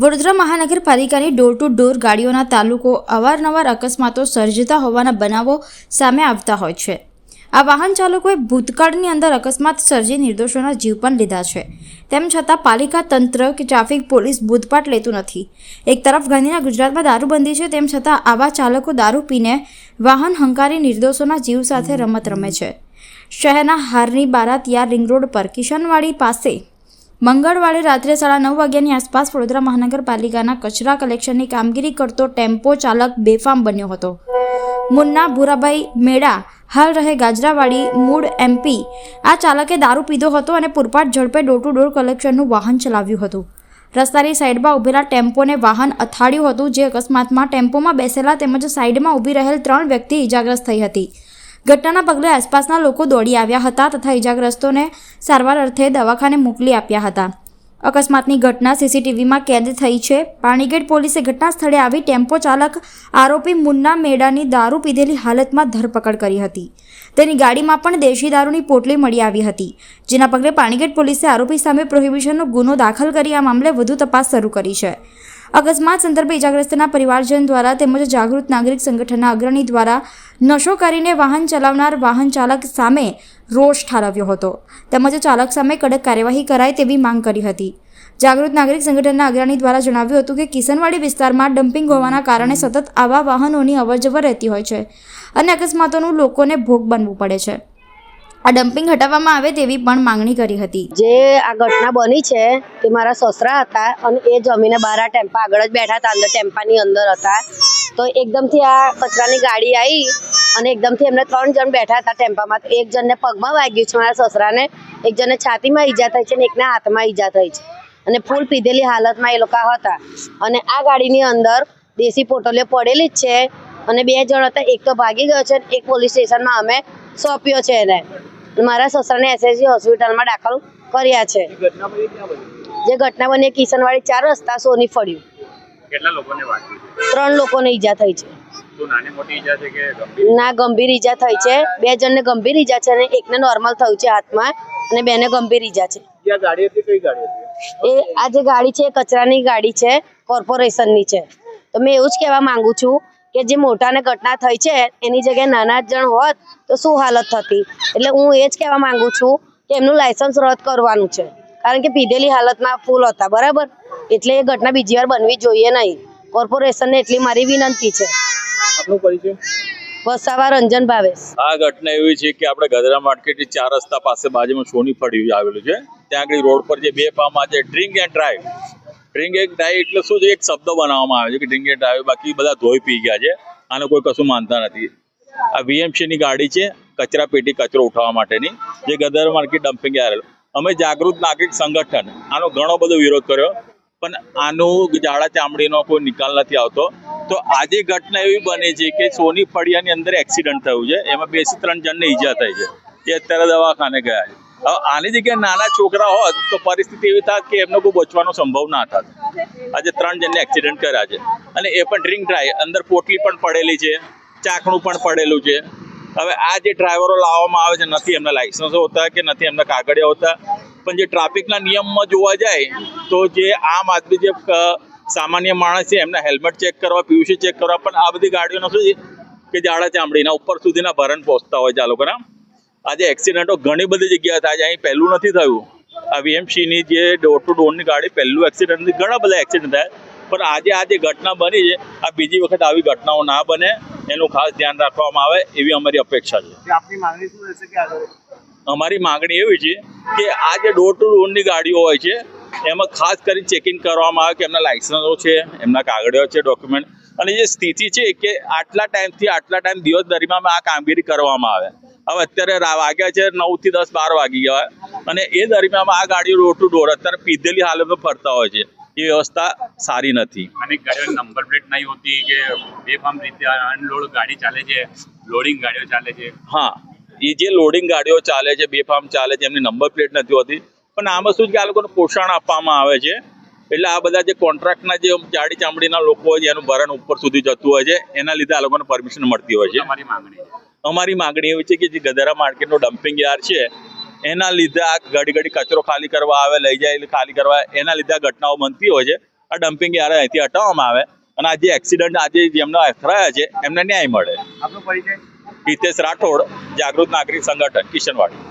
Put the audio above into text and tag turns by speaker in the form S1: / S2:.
S1: વડોદરા મહાનગરપાલિકાની door to door ગાડીઓના તાલુકો અવારનવાર અકસ્માતો સર્જતા હોવાના બનાવો સામે આવતા હોય છે. આ વાહન ચાલકોએ ભૂતકાળની અંદર અકસ્માત સર્જી નિર્દોષોના જીવ પણ લીધા છે. તેમ છતાં પાલિકા તંત્ર કે ટ્રાફિક પોલીસ બૂથપાટ લેતું નથી. એક તરફ ગાંધીના ગુજરાતમાં દારૂબંધી છે, તેમ છતાં આવા ચાલકો દારૂ પીને વાહન હંકારી નિર્દોષોના જીવ સાથે રમત રમે છે. શહેરના હારની બારાતિયા રિંગ રોડ પર કિશનવાડી પાસે મંગળવારે રાત્રે સાડા નવ વાગ્યાની આસપાસ વડોદરા મહાનગરપાલિકાના કચરા કલેક્શનની કામગીરી કરતો ટેમ્પો ચાલક બેફામ બન્યો હતો. મુન્ના ભૂરાભાઈ મેળા હાલ રહે ગાજરાવાડી, મૂળ એમપી આ ચાલકે દારૂ પીધો હતો અને પૂરપાટ ઝડપે ડોર ટુ ડોર કલેક્શનનું વાહન ચલાવ્યું હતું. રસ્તાની સાઈડમાં ઊભેલા ટેમ્પોને વાહન અથાડ્યું હતું, જે અકસ્માતમાં ટેમ્પોમાં બેસેલા તેમજ સાઈડમાં ઊભી રહેલ ત્રણ વ્યક્તિ ઇજાગ્રસ્ત થઈ હતી. ઘટનાના પગલે આસપાસના લોકો દોડી આવ્યા હતા તથા ઇજાગ્રસ્તોને સારવાર અર્થે દવાખાને મોકલી આપ્યા હતા. અકસ્માતની ઘટના સીસીટીવીમાં કેદ થઈ છે. પાણીગેટ પોલીસે ઘટના સ્થળે આવી ટેમ્પો ચાલક આરોપી મુન્ના મેડાની દારૂ પીધેલી હાલતમાં ધરપકડ કરી હતી. તેની ગાડીમાં પણ દેશી દારૂની પોટલી મળી આવી હતી. જેના પગલે પાણીગેટ પોલીસે આરોપી સામે પ્રોહિબિશનનો ગુનો દાખલ કરી આ મામલે વધુ તપાસ શરૂ કરી છે. અકસ્માત સંદર્ભે ઇજાગ્રસ્તના પરિવારજન દ્વારા તેમજ જાગૃત નાગરિક સંગઠનના અગ્રણી દ્વારા નશો કરીને વાહન ચલાવનાર વાહન ચાલક સામે રોષ ઠાલવ્યો હતો. તેમજ ચાલક સામે કડક કાર્યવાહી કરાય તેવી માંગ કરી હતી. જાગૃત નાગરિક સંગઠનના અગ્રણી દ્વારા જણાવ્યું હતું કે કિશનવાડી વિસ્તારમાં ડમ્પિંગ હોવાના કારણે સતત આવા વાહનોની અવરજવર રહેતી હોય છે અને અકસ્માતોનું લોકોને ભોગ બનવું પડે છે. આ ડમ્પિંગ હટાવવામાં આવે તેવી પણ માંગણી કરી હતી.
S2: જે આ ઘટના બની છે તે મારા સસરા હતા અને એ જમીને બહાર આ ટેમ્પા આગળ જ બેઠા હતા, અંદર ટેમ્પાની અંદર હતા. તો એકદમથી આ કચરાની ગાડી આવી અને એકદમથી એમને ત્રણ જણ બેઠા હતા ટેમ્પામાં. તો એક જણને પગમાં વાગ્યું છે મારા સસરાને, એક જણને છાતીમાં ઈજા થઈ છે અને એકને હાથમાં ઈજા થઈ છે. અને ફૂલ પીધેલી હાલતમાં એ લોકો હતા. અને આ ગાડીની અંદર દેશી પોટલીઓ પડેલી જ છે અને બે જણ હતા, એક તો ભાગી ગયો છે એક પોલીસ સ્ટેશનમાં અમે સોંપ્યો છે એને. મારા સસરાને એસએસજી હોસ્પિટલમાં દાખલ કર્યા છે. જે ઘટના બની કિશનવાડી ચાર રસ્તા સોની ફળ્યું.
S3: કેટલા લોકોને
S2: ત્રણ લોકોને ઈજા થઈ છે. ના ગંભીર ઈજા થઈ છે. બે જણને ગંભીર ઈજા છે અને એકને નોર્મલ થયું છે હાથમાં અને બેને ગંભીર ઈજા છે. એ આ જે ગાડી છે એ કચરાની ગાડી છે કોર્પોરેશનની છે. તો મેં એવું જ કહેવા માંગુ છું કે જે મોટાને ઘટના થઈ છે એની જગ્યાએ નાના જણ હોત તો શું હાલત થતી? એટલે હું એ જ કહેવા માંગુ છું કે એમનું લાયસન્સ રદ કરવાનું છે. કારણ કે પીધેલી હાલતમાં ફૂલ હતા બરાબર? એટલે એ ઘટના બીજી વાર બનવી જોઈએ નહીં. કોર્પોરેશનને એટલી મારી વિનંતી છે. વસાવા રંજન ભાવેશ.
S4: આ ઘટના એવી છે કે આપણે ગધરા માર્કેટ ચાર રસ્તા પાસે બાજુમાં સોની ફળિયું આવેલું છે. ત્યાં આગળ રોડ પર જે બે પામાં છે ડ્રિંક એન્ડ ડ્રાઈવ ડ્રિંક એક ડાય એટલે શું છે, એક શબ્દ બનાવવામાં આવે છે કે ડ્રિંક ડાય બાકી બધા ધોઈ પી ગયા છે. આને કોઈ કશું માનતા નથી. આ વીએમસીની ગાડી છે, કચરા પેટી કચરો ઉઠાવવા માટેની, જે ગદર માર્કેટ ડમ્પિંગ આવેલું અમે જાગૃત નાગરિક સંગઠન, આનો ઘણો બધો વિરોધ કર્યો. પણ આનું જાડા ચામડીનો કોઈ નિકાલ નથી આવતો. તો આજે ઘટના એવી બની છે કે સોની ફળિયાની અંદર એક્સિડન્ટ થયું છે. એમાં બેથી ત્રણ જણને ઈજા થઈ છે. એ અત્યારે દવાખાને ગયા છે. આની જગ્યાએ નાના છોકરા હોત તો પરિસ્થિતિ એવી થાત કે એમનો કોઈ બચવાનો સંભવ ના થાત. આજે ત્રણ જણને એક્સિડન્ટ કર્યા છે. અને એ પણ ડ્રિંક ડ્રાઈવ અંદર પોટલી પણ પડેલી છે ચાકણું પણ પડેલું છે. હવે આ જે ડ્રાઈવરો લાવવામાં આવે છે, નથી એમના લાયસન્સ હોતા કે નથી એમના કાગળિયા હોતા, પણ જે ટ્રાફિકના નિયમમાં જોવા જાય તો જે આમ આદમી જે સામાન્ય માણસ છે, એમના હેલ્મેટ ચેક કરવા પીયુસી ચેક કરવા, પણ આ બધી ગાડીઓનો શું છે કે જાડા ચામડીના, ઉપર સુધીના ભરણ પહોંચતા હોય છે આ લોકોના. આજે એક્સિડન્ટો ઘણી બધી જગ્યાએ થાય છે. અહીં પહેલું નથી થયું. આ વીએમસીની જે ડોર ટુ ડોરની ગાડી પહેલું એક્સિડન્ટ ઘણા બધા એક્સિડન્ટ થાય. પણ આજે આ જે ઘટના બની છે આ બીજી વખત આવી ઘટનાઓ ના બને એનું ખાસ ધ્યાન રાખવામાં આવે એવી અમારી અપેક્ષા છે. અમારી માગણી એવી છે કે આ જે ડોર ટુ ડોરની ગાડીઓ હોય છે એમાં ખાસ કરી ચેકિંગ કરવામાં આવે કે એમના લાઇસન્સો છે એમના કાગળિયો છે ડોક્યુમેન્ટ અને જે સ્થિતિ છે કે આટલા ટાઈમથી આટલા ટાઈમ દિવસ દરમિયાન આ કામગીરી કરવામાં આવે. હવે અત્યારે વાગ્યા છે નવથી દસ બાર વાગી ગયા અને એ દરમિયાન આ ગાડીઓ ડોર ટુ ડોર અત્યારે પીધેલી હાલતમાં ફરતા હોય છે. એ વ્યવસ્થા સારી નથી.
S3: અને નંબર પ્લેટ નહીં હોતી કે બેફામ રીતે અનલોડ ગાડી ચાલે છે લોડિંગ ગાડીઓ ચાલે છે?
S4: હા. એ જે લોડિંગ ગાડીઓ ચાલે છે બેફામ ચાલે છે એમની નંબર પ્લેટ નથી હોતી. પણ આમાં શું કે આ લોકોને પોષણ આપવામાં આવે છે. એટલે આ બધા જે કોન્ટ્રાક્ટના જે જાડી ચામડીના લોકો હોય છે એનું ભરણ ઉપર સુધી જતું હોય છે. એના લીધે આ લોકોને પરમિશન મળતી હોય છે.
S3: મારી માંગણી
S4: અમારી માગણી એવી છે કે જે ગધેરા માર્કેટનો ડમ્પિંગ યાર્ડ છે એના લીધે આ ઘડી ઘડી કચરો ખાલી કરવા આવે લઈ જાય ખાલી કરવા એના લીધે આ ઘટનાઓ બનતી હોય છે. આ ડમ્પિંગ યાર અહીંથી હટાવવામાં આવે અને આ જે એક્સિડન્ટ આજે જેમના અથડાયા છે એમને ન્યાય મળે.
S3: આપણો
S4: હિતેશ રાઠોડ જાગૃત નાગરિક સંગઠન કિશનવાડી.